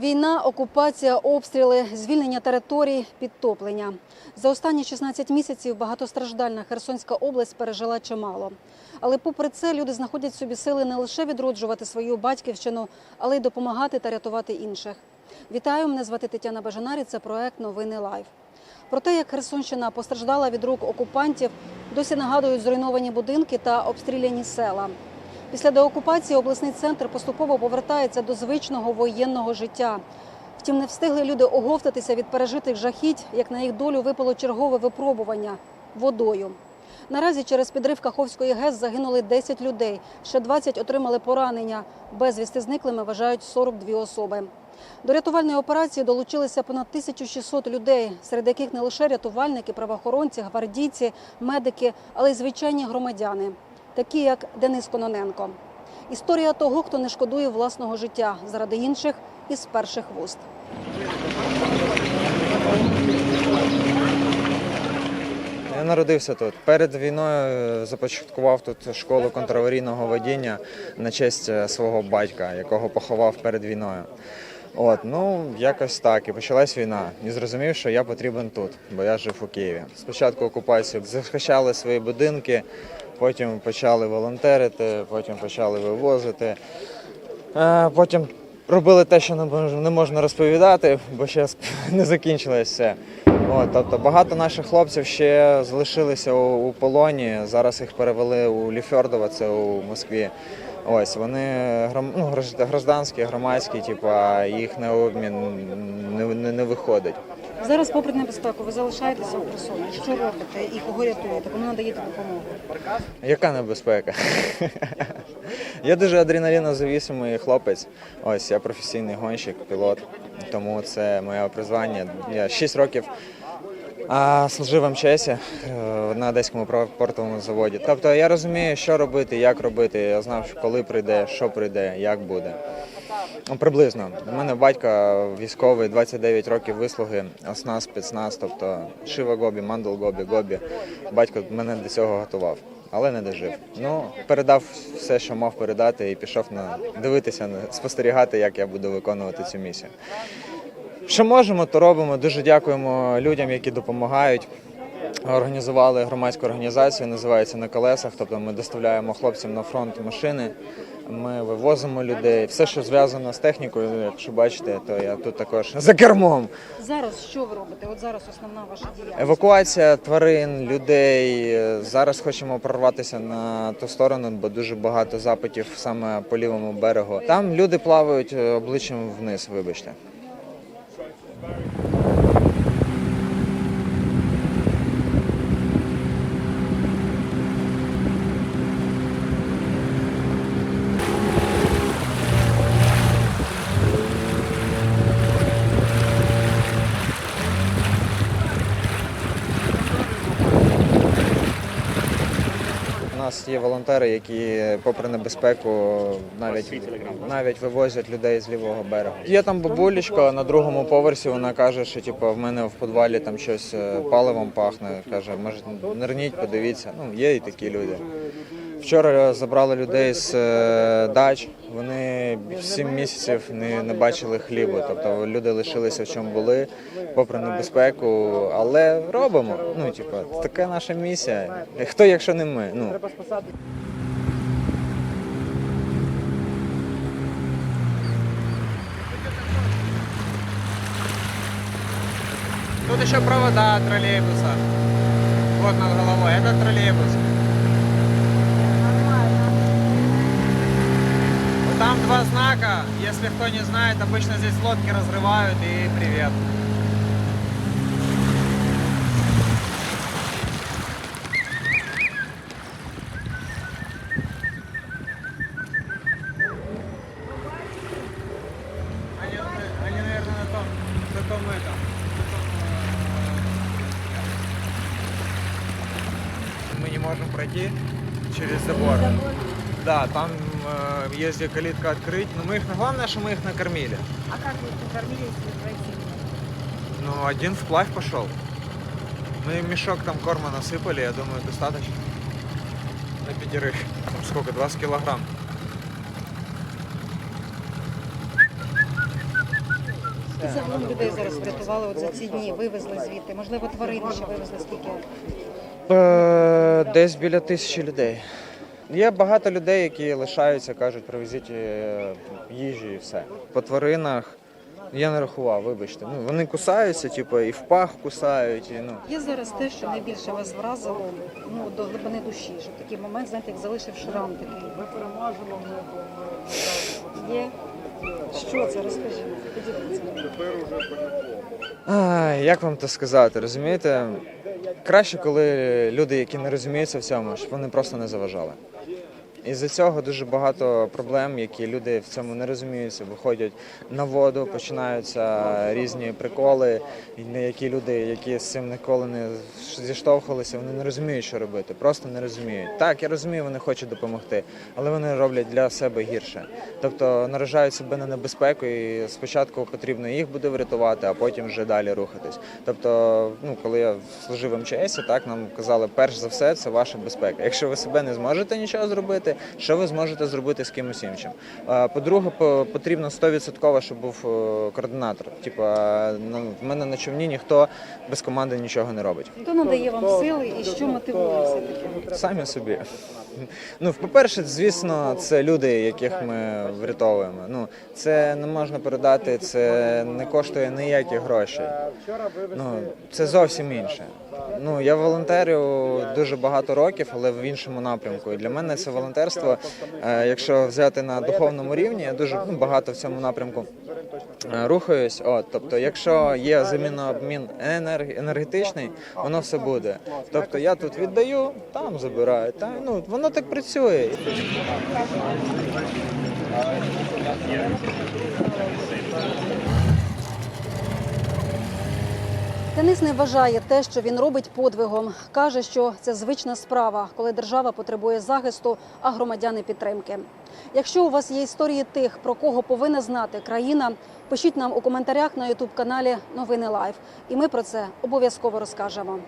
Війна, окупація, обстріли, звільнення територій, підтоплення. За останні 16 місяців багатостраждальна Херсонська область пережила чимало. Але попри це люди знаходять собі сили не лише відроджувати свою батьківщину, але й допомагати та рятувати інших. Вітаю, мене звати Тетяна Бажанарі. Це проект Новини Лайв. Про те, як Херсонщина постраждала від рук окупантів, досі нагадують зруйновані будинки та обстріляні села. Після деокупації обласний центр поступово повертається до звичного воєнного життя. Втім, не встигли люди оговтатися від пережитих жахіть, як на їх долю випало чергове випробування водою. Наразі через підрив Каховської ГЕС загинули 10 людей, ще 20 отримали поранення. Безвісти зниклими вважають 42 особи. До рятувальної операції долучилися понад 1600 людей, серед яких не лише рятувальники, правоохоронці, гвардійці, медики, але й звичайні громадяни, такі як Денис Кононенко. Історія того, хто не шкодує власного життя заради інших із перших вуст. Я народився тут. Перед війною започаткував тут школу контраварійного водіння на честь е, свого батька, якого поховав перед війною. От, ну якось так. І почалась війна. І зрозумів, що я потрібен тут, бо я жив у Києві. Спочатку окупації захищали свої будинки, потім почали волонтерити, потім почали вивозити. Е, Потім робили те, що не можна розповідати, бо ще не закінчилось все. От, тобто багато наших хлопців ще залишилися у, у полоні. Зараз їх перевели у Ліфьордово, це у Москві. Ось вони ну, гражданські, громадські, типу, їх на обмін не, не, не виходить. Зараз, попри небезпеку, ви залишаєтеся у Херсоні. Що робите і кого рятуєте? Кому надаєте допомогу? Яка небезпека? я дуже адреналінозавісимий хлопець. Ось я професійний гонщик, пілот, тому це моє призвання. Я 6 років а, служив в МЧС е, на одеському портовому заводі. Тобто я розумію, що робити, як робити. Я знав, коли прийде, що прийде, як буде. Ну, Приблизно. У мене батько військовий, 29 років вислуги, оснас, спецназ, тобто Шива Гобі, Мандал Гобі, Гобі. Батько мене до цього готував, але не дожив. Ну, передав все, що мав передати, і пішов на дивитися, спостерігати, як я буду виконувати цю місію. Що можемо, то робимо. Дуже дякуємо людям, які допомагають. Організували громадську організацію, називається на колесах. Тобто ми доставляємо хлопцям на фронт машини. Ми вивозимо людей. Все, що зв'язано з технікою, якщо бачите, то я тут також за кермом. Зараз що ви робите? От зараз основна ваша діяльність. Евакуація тварин, людей. Зараз хочемо прорватися на ту сторону, бо дуже багато запитів саме по лівому берегу. Там люди плавають е, обличчям вниз, вибачте. Нас є волонтери, які, попри небезпеку, навіть навіть вивозять людей з лівого берега. Є там бабулечка на другому поверсі. Вона каже, що типу, в мене в підвалі там щось е, паливом пахне. Каже, може нирніть, подивіться. Ну є і такі люди. Вчора забрали людей з е, дач. Вони сім місяців не, не бачили хлібу. Тобто люди лишилися в чому були, попри небезпеку, але робимо. Ну, типу, така наша місія. Хто, якщо не ми? Ну Тут еще провода от троллейбуса. Вот над головой. Это троллейбус. Там два знака. Если кто не знает, обычно здесь лодки разрывают и привет. Мы не можем пройти через забор. Да, там если калитка открыть, но мы их, главное, что мы их накормили. А как вы их накормили, если вы пройти? Ну, один вплавь пошел. Мы им мешок там корма насыпали, я думаю, достаточно. На пятерых. Там сколько, 20 килограмм. Скільки загалом людей зараз врятували от за ці дні, вивезли звідти? Можливо, тварини ще вивезли скільки? Е, Десь біля тисячі людей. Є багато людей, які лишаються, кажуть, привезіть е, їжі і все. По тваринах я не рахував, вибачте. Ну, вони кусаються, типу, і в пах кусають. І, ну. Є зараз те, що найбільше вас вразило ну, до глибини душі, що такий момент, знаєте, як залишив шрам такий. Є? Що це? Розкажіть. Поділіться. Ай, як вам це сказати, розумієте? Краще, коли люди, які не розуміються в цьому, щоб вони просто не заважали. І з цього дуже багато проблем, які люди в цьому не розуміються, виходять на воду, починаються різні приколи, які люди, які з цим ніколи не зіштовхувалися, вони не розуміють, що робити, просто не розуміють. Так, я розумію, вони хочуть допомогти, але вони роблять для себе гірше. Тобто наражають себе на небезпеку, і спочатку потрібно їх буде врятувати, а потім вже далі рухатись. Тобто, ну коли я служив в МЧС, так нам казали, перш за все, це ваша безпека. Якщо ви себе не зможете нічого зробити, що ви зможете зробити з кимось іншим? По-друге, потрібно 100% щоб був е, координатор. Типа, ну, в мене на човні ніхто без команди нічого не робить. Хто надає вам сили і що мотивує все-таки? Самі собі. Ну, по-перше, звісно, це люди, яких ми врятовуємо. Ну, це не можна передати, це не коштує ніяких грошей. Ну, це зовсім інше. Ну, я волонтерю дуже багато років, але в іншому напрямку. І для мене це волонтерство, е, якщо взяти на духовному рівні, я дуже ну, багато в цьому напрямку рухаюсь. От, тобто, якщо є заміна обмін енергетичний, воно все буде. Тобто я тут віддаю, там забираю. Та, ну, воно так працює. Денис не вважає те, що він робить подвигом. Каже, що це звична справа, коли держава потребує захисту, а громадяни підтримки. Якщо у вас є історії тих, про кого повинна знати країна, пишіть нам у коментарях на ютуб каналі Новини Лайф, і ми про це обов'язково розкажемо.